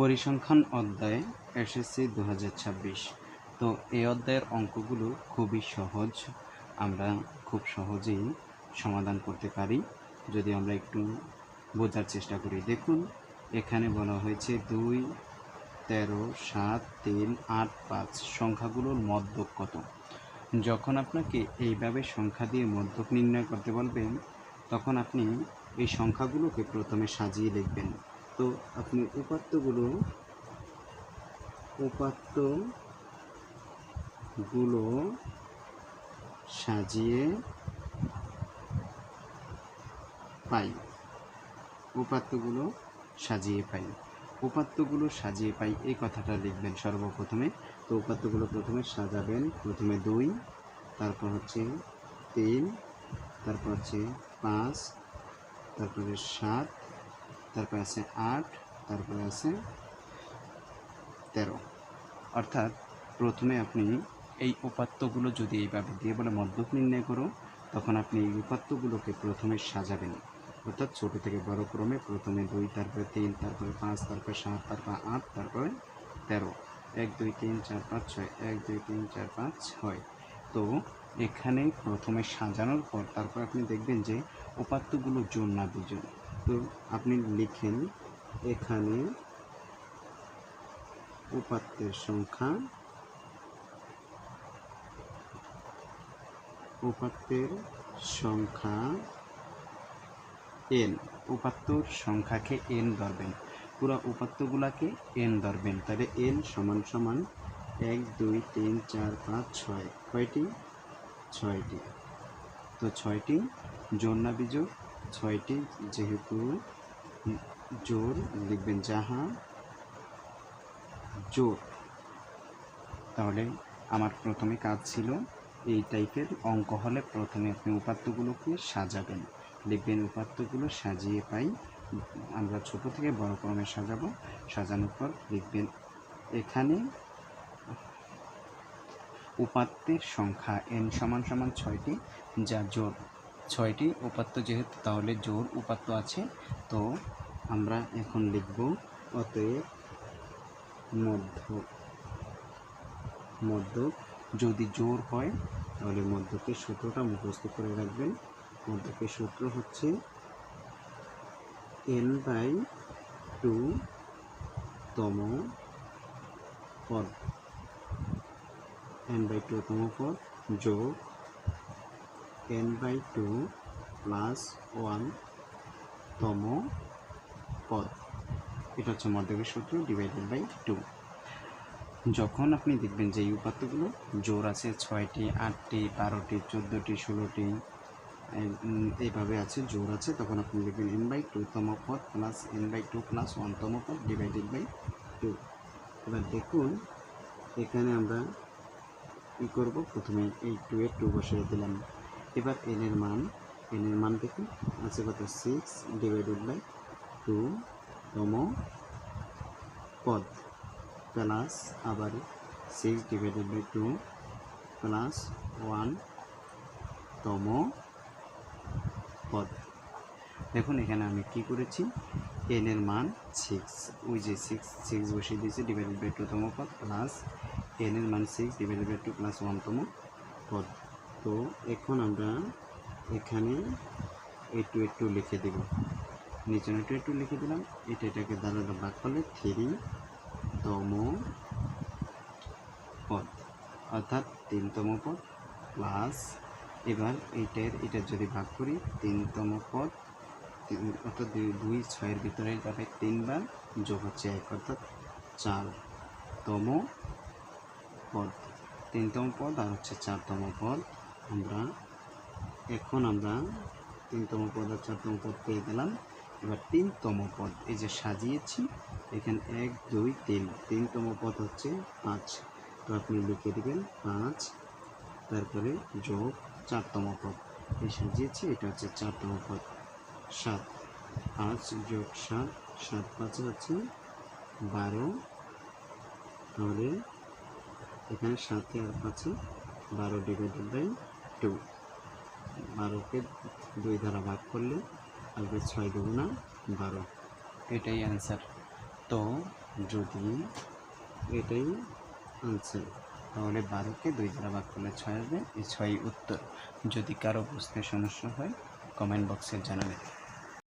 পরিসংখ্যান অধ্যায় এসএসসি দু হাজার ছাব্বিশ। তো এই অধ্যায়ের অঙ্কগুলো খুবই সহজ। আমরা খুব সহজেই সমাধান করতে পারি। যদি আমরা একটু বোঝার চেষ্টা করি। দেখুন, এখানে বলা হয়েছে দুই, তেরো, সাত, তিন, আট, পাঁচ সংখ্যাগুলোর মধ্যক কত? যখন আপনাকে এইভাবে সংখ্যা দিয়ে মধ্যক নির্ণয় করতে বলবেন, তখন আপনি এই সংখ্যাগুলোকে প্রথমে সাজিয়ে লিখবেন। তো আপনি উপাত্তগুলো উপাত্তগুলো সাজিয়ে পাই। উপাত্তগুলো সাজিয়ে পাই। উপাত্তগুলো সাজিয়ে পাই এই কথাটা লিখবেন সর্বপ্রথমে। তো উপাত্তগুলো প্রথমে সাজাবেন, প্রথমে দুই, তারপর হচ্ছে তিন, তারপর হচ্ছে পাঁচ, তারপরে সাত তারপর আছে আট, তারপরে আছে তেরো। অর্থাৎ প্রথমে আপনি এই উপাত্তগুলো যদি এইভাবে দিয়ে বলে মধ্যক নির্ণয় করো, তখন আপনি এই উপাত্তগুলোকে প্রথমে সাজাবেন। অর্থাৎ ছোট থেকে বড় ক্রমে প্রথমে দুই, তারপরে তিন, তারপরে পাঁচ, তারপরে সাত, তারপর আট, তারপরে তেরো। এক, দুই, তিন, চার, পাঁচ, ছয়। এক, দুই, তিন, চার, পাঁচ, ছয়। তো এখানে প্রথমে সাজানোর পর তারপর আপনি দেখবেন যে উপাত্তগুলো জোর না বিজোড় তো আপনি লিখেন এখানে উপাত্তের সংখ্যা উপাত্তের সংখ্যা এন উপাত্তর সংখ্যাকে এন ধরবেন। পুরো উপাত্তগুলাকে এন ধরবেন। তাহলে এন সমান সমান এক, দুই, তিন, চার, পাঁচ, ছয়। কয়টি? ছয়টি। তো ছয়টি। জোর না বিজোর ছয়টি যেহেতু জোর লিখবেন যাহা জোর। তাহলে আমার প্রথমে কাজ ছিল এই টাইপের অঙ্ক হলে প্রথমে আপনি উপাত্তগুলোকে সাজাবেন। লিখবেন উপাত্তগুলো সাজিয়ে পাই, আমরা ছোট থেকে বড় ক্রমে সাজাবো। সাজানোর পর লিখবেন এখানে উপাত্তের সংখ্যা এন সমান সমান ছয়টি, যা জোর। ছয়টি উপাত্ত যেহেতু, তাহলে জোর উপাত্ত আছে। তো আমরা এখন লিখব অতএব মধ্য মধ্য যদি জোর হয়, তাহলে মধ্যকের সূত্রটা মুখস্থ করে রাখবেন। মধ্যকের সূত্র হচ্ছে এন বাই টু তম পদ। এন বাই টু তম পদ যোগ n by two plus one তম পদ। এটা হচ্ছে মধ্যকের সূত্র ডিভাইডেড বাই টু যখন আপনি দেখবেন যে এই উপাত্তগুলো জোর আছে ছয়টি, আটটি, বারোটি, চোদ্দোটি, ষোলোটি এইভাবে আছে, জোর আছে, তখন আপনি লিখবেন এন বাই টু তম পদ plus n by two plus one তম পদ ডিভাইডেড বাই টু এবার দেখুন, এখানে আমরা কী করব? প্রথমে এই টু এর টু বসিয়ে দিলাম। এবার এন এর মান এন এর মান দেখুন। আছে কত? সিক্স ডিভাইডেড বাই টু তম পদ। প্লাস আবার six divided by two plus one তম পদ। দেখুন, এখানে আমি কি করেছি? এন এর মান সিক্স ওই যে সিক্স সিক্স বসিয়ে দিয়েছি ডিভাইডেড বাই টু তম পদ প্লাস এন এর মান six divided by two plus one তম পদ। তো এখন আমরা এখানে টু টু লিখে দেব। নিচে টু টু লিখে দিলাম। এটা এটাকে দ্বারা ভাগ করলে থ্রি তম পদ। অর্থাৎ তিনতম পদ প্লাস এবার এইটার এটা যদি ভাগ করি, তিনতম পদ অর্থাৎ দুই- ছয়ের ভিতরে যাবে তিনবার, যোগ হচ্ছে এক, অর্থাৎ চারতম পদ। তিনতম পদ আর হচ্ছে চারতম পদ। আমরা এখন আমরা তিনতম পদ আর চারতম পদ পেয়ে গেলাম। এবার তিনতম পদ, এই যে সাজিয়েছি, এখানে এক, দুই, তিন। তিনতম পদ হচ্ছে পাঁচ। তো আপনি লিখে দেবেন পাঁচ, তারপরে যোগ, চারতম পদ। এই সাজিয়েছি, এটা হচ্ছে চারতম পদ। সাত। পাঁচ যোগ সাত সাত পাঁচে হচ্ছে বারো। তাহলে এখানে সাতে আর পাঁচে বারো ডিভাইডেড বাই টু বারোকে দুই দ্বারা ভাগ করলে আসবে ছয় দুগুণা বারো। এটাই অ্যান্সার তো যদি এটাই আনসার তাহলে বারোকে দুই দ্বারা ভাগ করলে ছয় আসবে, এই ছয়ই উত্তর। যদি কারও বুঝতে সমস্যা হয় কমেন্ট বক্সে জানাবেন।